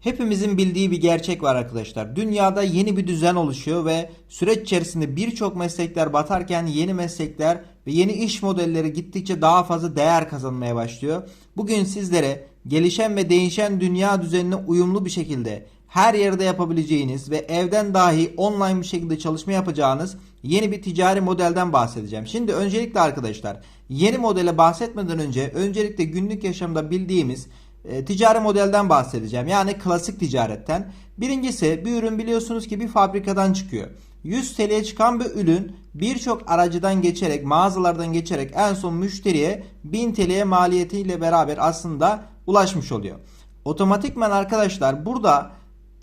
Hepimizin bildiği bir gerçek var arkadaşlar. Dünyada yeni bir düzen oluşuyor ve süreç içerisinde birçok meslekler batarken yeni meslekler ve yeni iş modelleri gittikçe daha fazla değer kazanmaya başlıyor. Bugün sizlere gelişen ve değişen dünya düzenine uyumlu bir şekilde her yerde yapabileceğiniz ve evden dahi online bir şekilde çalışma yapacağınız yeni bir ticari modelden bahsedeceğim. Şimdi öncelikle arkadaşlar yeni modele bahsetmeden önce öncelikle günlük yaşamda bildiğimiz e, ticari modelden bahsedeceğim. Yani klasik ticaretten. Birincisi bir ürün biliyorsunuz ki bir fabrikadan çıkıyor. 100 TL'ye çıkan bir ürün birçok aracıdan geçerek, mağazalardan geçerek en son müşteriye 1000 TL'ye maliyetiyle beraber aslında ulaşmış oluyor. Otomatikman arkadaşlar burada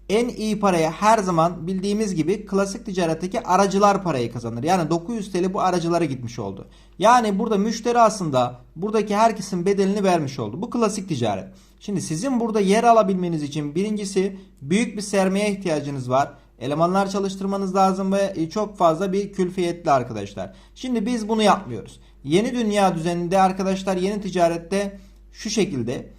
en iyi paraya her zaman bildiğimiz gibi klasik ticaretteki aracılar parayı kazanır. Yani 900 TL bu aracılara gitmiş oldu. Yani burada müşteri aslında buradaki herkesin bedelini vermiş oldu. Bu klasik ticaret. Şimdi sizin burada yer alabilmeniz için birincisi büyük bir sermaye ihtiyacınız var. Elemanlar çalıştırmanız lazım ve çok fazla bir külfiyetli arkadaşlar. Şimdi biz bunu yapmıyoruz. Yeni dünya düzeninde arkadaşlar yeni ticarette şu şekilde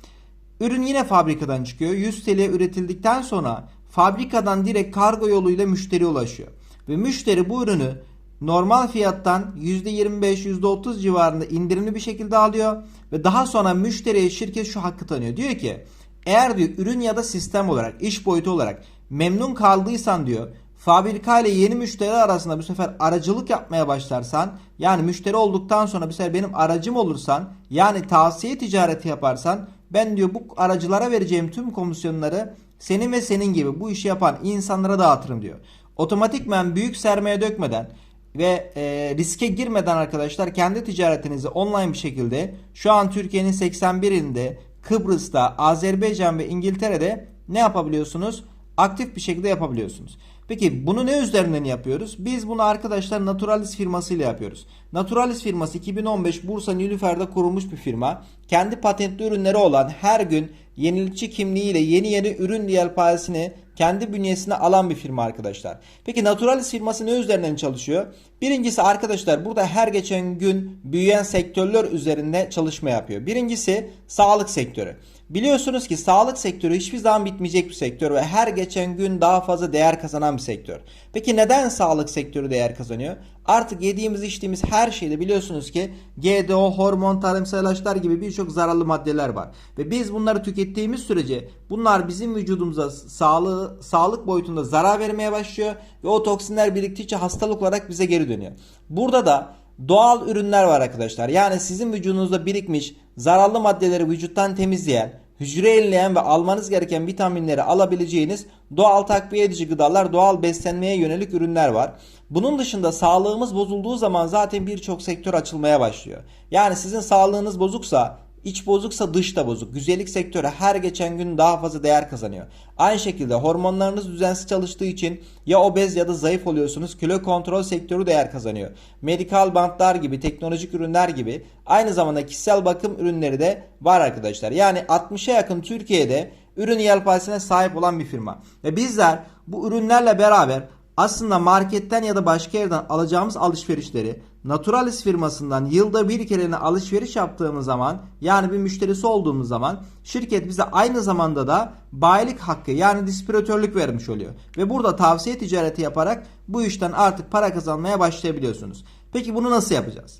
Ürün yine fabrikadan çıkıyor. 100 TL üretildikten sonra fabrikadan direkt kargo yoluyla müşteriye ulaşıyor. Ve müşteri bu ürünü normal fiyattan %25 %30 civarında indirimli bir şekilde alıyor ve daha sonra müşteriye şirket şu hakkı tanıyor. Diyor ki eğer diyor ürün ya da sistem olarak iş boyutu olarak memnun kaldıysan diyor fabrika ile yeni müşteri arasında bu sefer aracılık yapmaya başlarsan yani müşteri olduktan sonra bu sefer benim aracım olursan yani tavsiye ticareti yaparsan ben diyor bu aracılara vereceğim tüm komisyonları senin ve senin gibi bu işi yapan insanlara dağıtırım diyor. Otomatikmen büyük sermaye dökmeden ve e, riske girmeden arkadaşlar kendi ticaretinizi online bir şekilde şu an Türkiye'nin 81 ilinde Kıbrıs'ta, Azerbaycan ve İngiltere'de ne yapabiliyorsunuz? Aktif bir şekilde yapabiliyorsunuz. Peki bunu ne üzerinden yapıyoruz? Biz bunu arkadaşlar Naturalis firmasıyla yapıyoruz. Naturalis firması 2015 Bursa Nilüfer'de kurulmuş bir firma. Kendi patentli ürünleri olan her gün yenilikçi kimliğiyle yeni yeni ürün yelpazesini kendi bünyesine alan bir firma arkadaşlar. Peki Naturalis firması ne üzerinden çalışıyor? Birincisi arkadaşlar burada her geçen gün büyüyen sektörler üzerinde çalışma yapıyor. Birincisi sağlık sektörü. Biliyorsunuz ki sağlık sektörü hiçbir zaman bitmeyecek bir sektör ve her geçen gün daha fazla değer kazanan bir sektör. Peki neden sağlık sektörü değer kazanıyor? Artık yediğimiz içtiğimiz her şeyde biliyorsunuz ki GDO, hormon, tarımsal ilaçlar gibi birçok zararlı maddeler var. Ve biz bunları tükettiğimiz sürece bunlar bizim vücudumuza sağlığı, sağlık boyutunda zarar vermeye başlıyor ve o toksinler biriktikçe hastalık olarak bize geri dönüyor. Burada da doğal ürünler var arkadaşlar. Yani sizin vücudunuzda birikmiş zararlı maddeleri vücuttan temizleyen, hücre yenileyen ve almanız gereken vitaminleri alabileceğiniz doğal takviye edici gıdalar, doğal beslenmeye yönelik ürünler var. Bunun dışında sağlığımız bozulduğu zaman zaten birçok sektör açılmaya başlıyor. Yani sizin sağlığınız bozuksa İç bozuksa dış da bozuk. Güzellik sektörü her geçen gün daha fazla değer kazanıyor. Aynı şekilde hormonlarınız düzensiz çalıştığı için ya obez ya da zayıf oluyorsunuz. Kilo kontrol sektörü değer kazanıyor. Medikal bantlar gibi, teknolojik ürünler gibi aynı zamanda kişisel bakım ürünleri de var arkadaşlar. Yani 60'a yakın Türkiye'de ürün yelpazesine sahip olan bir firma. Ve bizler bu ürünlerle beraber aslında marketten ya da başka yerden alacağımız alışverişleri Naturalis firmasından yılda bir kerene alışveriş yaptığımız zaman yani bir müşterisi olduğumuz zaman şirket bize aynı zamanda da bayilik hakkı yani distribütörlük vermiş oluyor. Ve burada tavsiye ticareti yaparak bu işten artık para kazanmaya başlayabiliyorsunuz. Peki bunu nasıl yapacağız?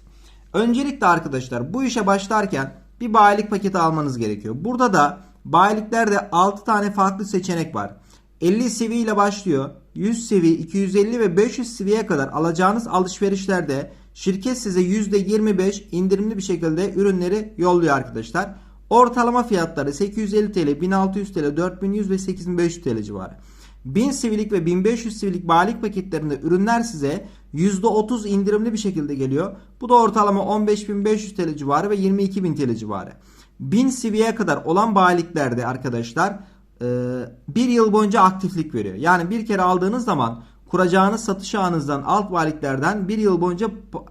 Öncelikle arkadaşlar bu işe başlarken bir bayilik paketi almanız gerekiyor. Burada da bayiliklerde 6 tane farklı seçenek var. 50 CV ile başlıyor. 100 CV, 250 ve 500 CV'ye kadar alacağınız alışverişlerde şirket size %25 indirimli bir şekilde ürünleri yolluyor arkadaşlar. Ortalama fiyatları 850 TL, 1600 TL, 4100 ve 8500 TL civarı. 1000 sivilik ve 1500 sivilik bayilik paketlerinde ürünler size %30 indirimli bir şekilde geliyor. Bu da ortalama 15500 TL civarı ve 22000 TL civarı. 1000 CV'ye kadar olan bayiliklerde arkadaşlar bir yıl boyunca aktiflik veriyor. Yani bir kere aldığınız zaman kuracağınız satış ağınızdan alt bayiliklerden bir yıl boyunca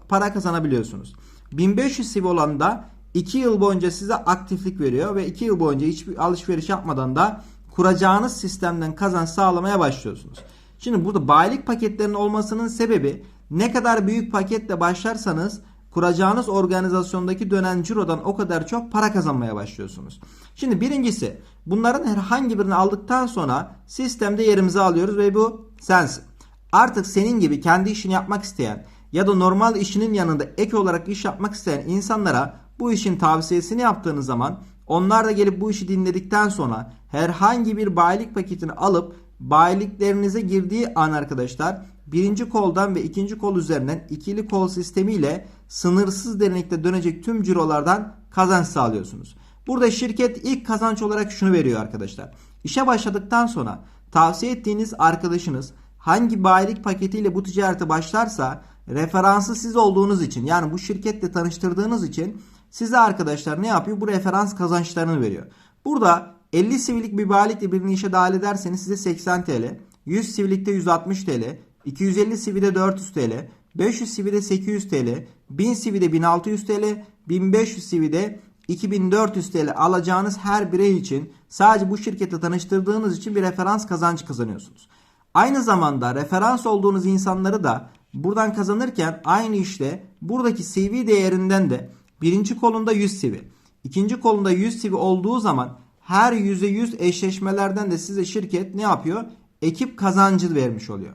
para kazanabiliyorsunuz. 1500 CV olan da 2 yıl boyunca size aktiflik veriyor ve 2 yıl boyunca hiçbir alışveriş yapmadan da kuracağınız sistemden kazanç sağlamaya başlıyorsunuz. Şimdi burada bayilik paketlerinin olmasının sebebi ne kadar büyük paketle başlarsanız kuracağınız organizasyondaki dönen cirodan o kadar çok para kazanmaya başlıyorsunuz. Şimdi birincisi bunların herhangi birini aldıktan sonra sistemde yerimizi alıyoruz ve bu sensin. Artık senin gibi kendi işini yapmak isteyen ya da normal işinin yanında ek olarak iş yapmak isteyen insanlara bu işin tavsiyesini yaptığınız zaman onlar da gelip bu işi dinledikten sonra herhangi bir bayilik paketini alıp bayiliklerinize girdiği an arkadaşlar birinci koldan ve ikinci kol üzerinden ikili kol sistemiyle sınırsız derinlikte dönecek tüm cirolardan kazanç sağlıyorsunuz. Burada şirket ilk kazanç olarak şunu veriyor arkadaşlar. İşe başladıktan sonra tavsiye ettiğiniz arkadaşınız hangi bayilik paketiyle bu ticarete başlarsa referansı siz olduğunuz için yani bu şirketle tanıştırdığınız için size arkadaşlar ne yapıyor? Bu referans kazançlarını veriyor. Burada 50 sivilik bir bayilikle birini işe dahil ederseniz size 80 TL, 100 sivilikte 160 TL, 250 sivide 400 TL, 500 sivide 800 TL, 1000 sivide 1600 TL, 1500 sivide 2400 TL alacağınız her birey için sadece bu şirkette tanıştırdığınız için bir referans kazancı kazanıyorsunuz. Aynı zamanda referans olduğunuz insanları da buradan kazanırken aynı işte buradaki CV değerinden de birinci kolunda 100 CV, ikinci kolunda 100 CV olduğu zaman her %100 eşleşmelerden de size şirket ne yapıyor? Ekip kazancı vermiş oluyor.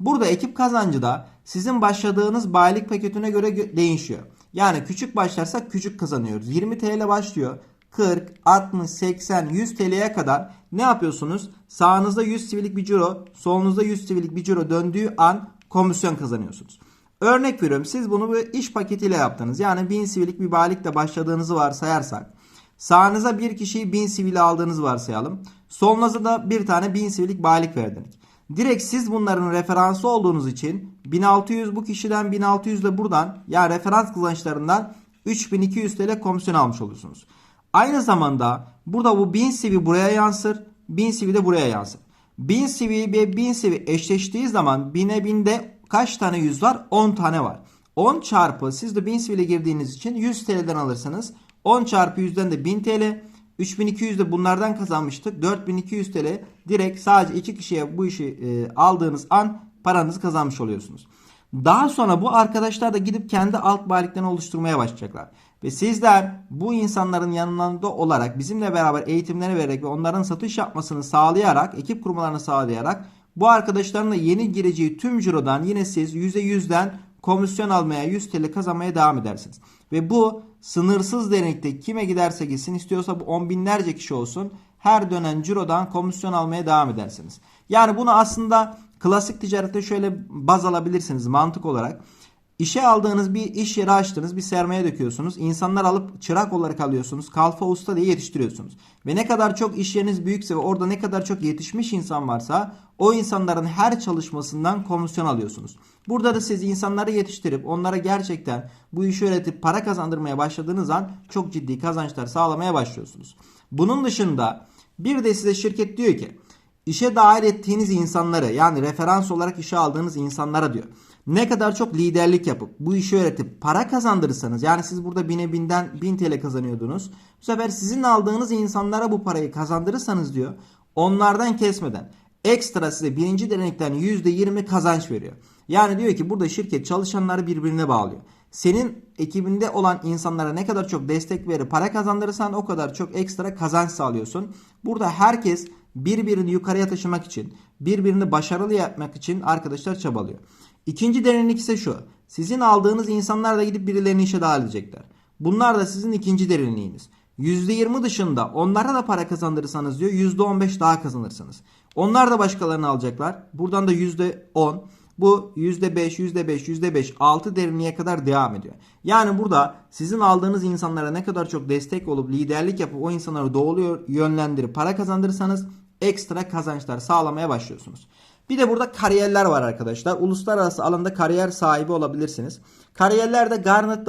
Burada ekip kazancı da sizin başladığınız bayilik paketine göre gö- değişiyor. Yani küçük başlarsak küçük kazanıyoruz. 20 TL başlıyor. 40, 60, 80, 100 TL'ye kadar ne yapıyorsunuz? Sağınızda 100 sivilik bir ciro, solunuzda 100 sivilik bir ciro döndüğü an komisyon kazanıyorsunuz. Örnek veriyorum siz bunu bir iş paketiyle yaptınız. Yani 1000 sivilik bir bayilikle başladığınızı varsayarsak. Sağınıza bir kişiyi 1000 sivil aldığınızı varsayalım. Solunuza da bir tane 1000 sivilik bayilik verdiniz. Direkt siz bunların referansı olduğunuz için 1600 bu kişiden 1600 de buradan yani referans kazançlarından 3200 TL komisyon almış olursunuz. Aynı zamanda burada bu 1000 CV buraya yansır, 1000 CV de buraya yansır. 1000 CV ve 1000 CV eşleştiği zaman 1000'e 1000'de kaç tane 100 var? 10 tane var. 10 çarpı siz de 1000 CV ile girdiğiniz için 100 TL'den alırsınız. 10 çarpı 100'den de 1000 TL. 3200 de bunlardan kazanmıştık. 4200 TL direkt sadece iki kişiye bu işi e, aldığınız an paranızı kazanmış oluyorsunuz. Daha sonra bu arkadaşlar da gidip kendi alt bayiliklerini oluşturmaya başlayacaklar. Ve sizler bu insanların yanında olarak bizimle beraber eğitimleri vererek ve onların satış yapmasını sağlayarak, ekip kurmalarını sağlayarak bu arkadaşların da yeni gireceği tüm cirodan yine siz %100'den komisyon almaya 100 TL kazanmaya devam edersiniz. Ve bu sınırsız derinlikte kime giderse gitsin istiyorsa bu on binlerce kişi olsun her dönen cirodan komisyon almaya devam edersiniz. Yani bunu aslında klasik ticarette şöyle baz alabilirsiniz mantık olarak. İşe aldığınız bir iş yeri açtınız, bir sermaye döküyorsunuz. İnsanlar alıp çırak olarak alıyorsunuz. Kalfa usta diye yetiştiriyorsunuz. Ve ne kadar çok iş yeriniz büyükse ve orada ne kadar çok yetişmiş insan varsa o insanların her çalışmasından komisyon alıyorsunuz. Burada da siz insanları yetiştirip onlara gerçekten bu işi öğretip para kazandırmaya başladığınız an çok ciddi kazançlar sağlamaya başlıyorsunuz. Bunun dışında bir de size şirket diyor ki işe dahil ettiğiniz insanları yani referans olarak işe aldığınız insanlara diyor. Ne kadar çok liderlik yapıp bu işi öğretip para kazandırırsanız yani siz burada bine binden 1000 TL kazanıyordunuz. Bu sefer sizin aldığınız insanlara bu parayı kazandırırsanız diyor onlardan kesmeden ekstra size birinci derinlikten %20 kazanç veriyor. Yani diyor ki burada şirket çalışanları birbirine bağlıyor. Senin ekibinde olan insanlara ne kadar çok destek verip para kazandırırsan o kadar çok ekstra kazanç sağlıyorsun. Burada herkes birbirini yukarıya taşımak için, birbirini başarılı yapmak için arkadaşlar çabalıyor. İkinci derinlik ise şu. Sizin aldığınız insanlar da gidip birilerini işe dahil edecekler. Bunlar da sizin ikinci derinliğiniz. %20 dışında onlara da para kazandırırsanız diyor %15 daha kazanırsınız. Onlar da başkalarını alacaklar. Buradan da %10. Bu %5, %5, %5, 6 derinliğe kadar devam ediyor. Yani burada sizin aldığınız insanlara ne kadar çok destek olup liderlik yapıp o insanları doğru yönlendirip para kazandırırsanız ekstra kazançlar sağlamaya başlıyorsunuz. Bir de burada kariyerler var arkadaşlar. Uluslararası alanda kariyer sahibi olabilirsiniz. Kariyerler de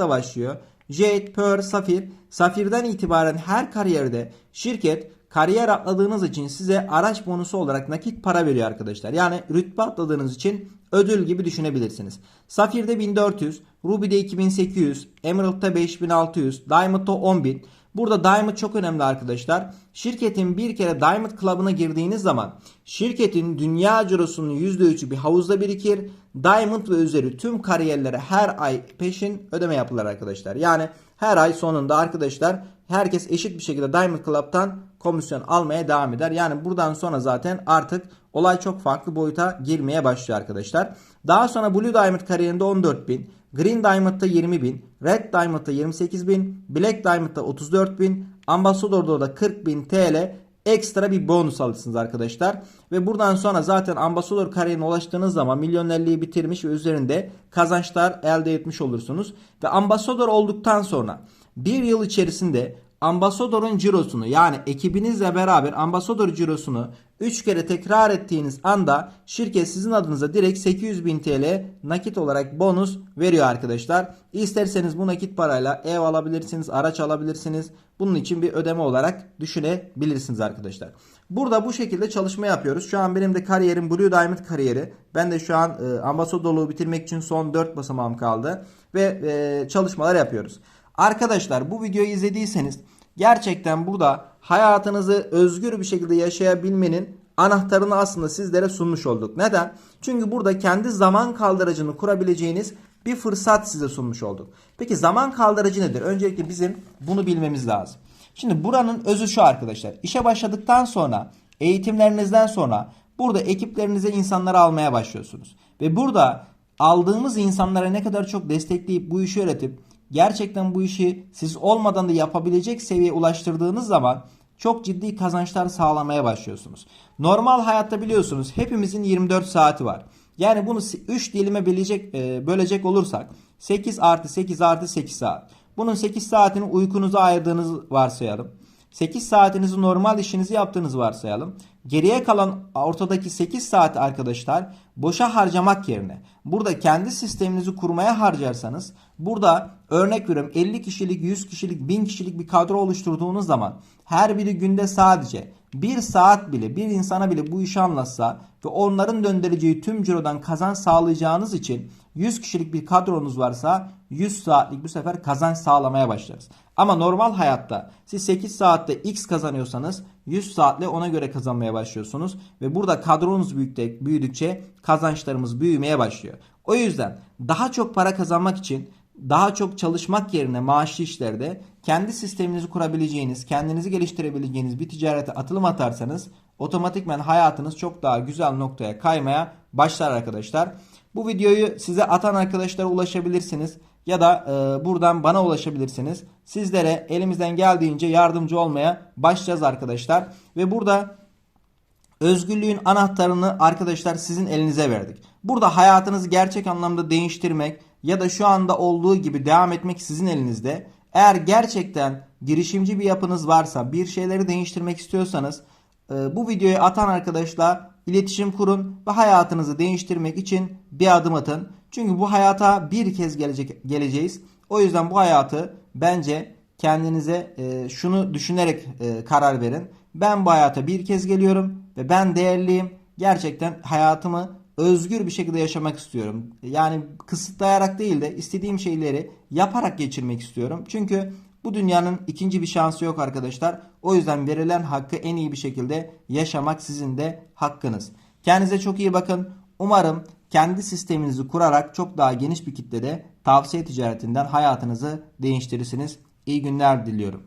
başlıyor. Jade, Pearl, Safir. Safir'den itibaren her kariyerde şirket kariyer atladığınız için size araç bonusu olarak nakit para veriyor arkadaşlar. Yani rütbe atladığınız için ödül gibi düşünebilirsiniz. Safir'de 1400, Ruby'de 2800, Emerald'da 5600, Diamond'da 10000. Burada Diamond çok önemli arkadaşlar. Şirketin bir kere Diamond Club'ına girdiğiniz zaman şirketin dünya cirosunun %3'ü bir havuzda birikir. Diamond ve üzeri tüm kariyerlere her ay peşin ödeme yapılır arkadaşlar. Yani her ay sonunda arkadaşlar herkes eşit bir şekilde Diamond Club'tan komisyon almaya devam eder. Yani buradan sonra zaten artık olay çok farklı boyuta girmeye başlıyor arkadaşlar. Daha sonra Blue Diamond kariyerinde 14.000, Green Diamond'da 20.000, Red Diamond'da 28.000, Black Diamond'da 34.000, Ambassador'da da 40.000 TL ekstra bir bonus alırsınız arkadaşlar. Ve buradan sonra zaten Ambassador kariyerine ulaştığınız zaman milyonerliği bitirmiş ve üzerinde kazançlar elde etmiş olursunuz. Ve Ambassador olduktan sonra bir yıl içerisinde Ambasador'un cirosunu yani ekibinizle beraber Ambasador cirosunu 3 kere tekrar ettiğiniz anda şirket sizin adınıza direkt 800 bin TL nakit olarak bonus veriyor arkadaşlar. İsterseniz bu nakit parayla ev alabilirsiniz, araç alabilirsiniz. Bunun için bir ödeme olarak düşünebilirsiniz arkadaşlar. Burada bu şekilde çalışma yapıyoruz. Şu an benim de kariyerim Blue Diamond kariyeri. Ben de şu an e, ambasadorluğu bitirmek için son 4 basamağım kaldı. Ve e, çalışmalar yapıyoruz. Arkadaşlar bu videoyu izlediyseniz gerçekten burada hayatınızı özgür bir şekilde yaşayabilmenin anahtarını aslında sizlere sunmuş olduk. Neden? Çünkü burada kendi zaman kaldırıcını kurabileceğiniz bir fırsat size sunmuş olduk. Peki zaman kaldırıcı nedir? Öncelikle bizim bunu bilmemiz lazım. Şimdi buranın özü şu arkadaşlar. İşe başladıktan sonra eğitimlerinizden sonra burada ekiplerinize insanları almaya başlıyorsunuz. Ve burada aldığımız insanlara ne kadar çok destekleyip bu işi öğretip gerçekten bu işi siz olmadan da yapabilecek seviyeye ulaştırdığınız zaman çok ciddi kazançlar sağlamaya başlıyorsunuz. Normal hayatta biliyorsunuz hepimizin 24 saati var. Yani bunu 3 dilime bölecek, e, bölecek olursak 8 artı 8 artı 8 saat. Bunun 8 saatini uykunuza ayırdığınızı varsayalım. 8 saatinizi normal işinizi yaptığınızı varsayalım. Geriye kalan ortadaki 8 saat arkadaşlar boşa harcamak yerine burada kendi sisteminizi kurmaya harcarsanız burada örnek veriyorum 50 kişilik 100 kişilik 1000 kişilik bir kadro oluşturduğunuz zaman her biri günde sadece bir saat bile bir insana bile bu işi anlatsa ve onların döndüreceği tüm cirodan kazanç sağlayacağınız için 100 kişilik bir kadronuz varsa 100 saatlik bu sefer kazanç sağlamaya başlarız. Ama normal hayatta siz 8 saatte X kazanıyorsanız 100 saatle ona göre kazanmaya başlıyorsunuz. Ve burada kadronuz büyüdükçe kazançlarımız büyümeye başlıyor. O yüzden daha çok para kazanmak için daha çok çalışmak yerine maaşlı işlerde kendi sisteminizi kurabileceğiniz, kendinizi geliştirebileceğiniz bir ticarete atılım atarsanız otomatikmen hayatınız çok daha güzel noktaya kaymaya başlar arkadaşlar. Bu videoyu size atan arkadaşlara ulaşabilirsiniz ya da e, buradan bana ulaşabilirsiniz. Sizlere elimizden geldiğince yardımcı olmaya başlayacağız arkadaşlar. Ve burada özgürlüğün anahtarını arkadaşlar sizin elinize verdik. Burada hayatınızı gerçek anlamda değiştirmek ya da şu anda olduğu gibi devam etmek sizin elinizde. Eğer gerçekten girişimci bir yapınız varsa, bir şeyleri değiştirmek istiyorsanız e, bu videoyu atan arkadaşla iletişim kurun ve hayatınızı değiştirmek için bir adım atın. Çünkü bu hayata bir kez gelecek geleceğiz. O yüzden bu hayatı bence kendinize e, şunu düşünerek e, karar verin. Ben bu hayata bir kez geliyorum ve ben değerliyim. Gerçekten hayatımı özgür bir şekilde yaşamak istiyorum. Yani kısıtlayarak değil de istediğim şeyleri yaparak geçirmek istiyorum. Çünkü bu dünyanın ikinci bir şansı yok arkadaşlar. O yüzden verilen hakkı en iyi bir şekilde yaşamak sizin de hakkınız. Kendinize çok iyi bakın. Umarım kendi sisteminizi kurarak çok daha geniş bir kitlede tavsiye ticaretinden hayatınızı değiştirirsiniz. İyi günler diliyorum.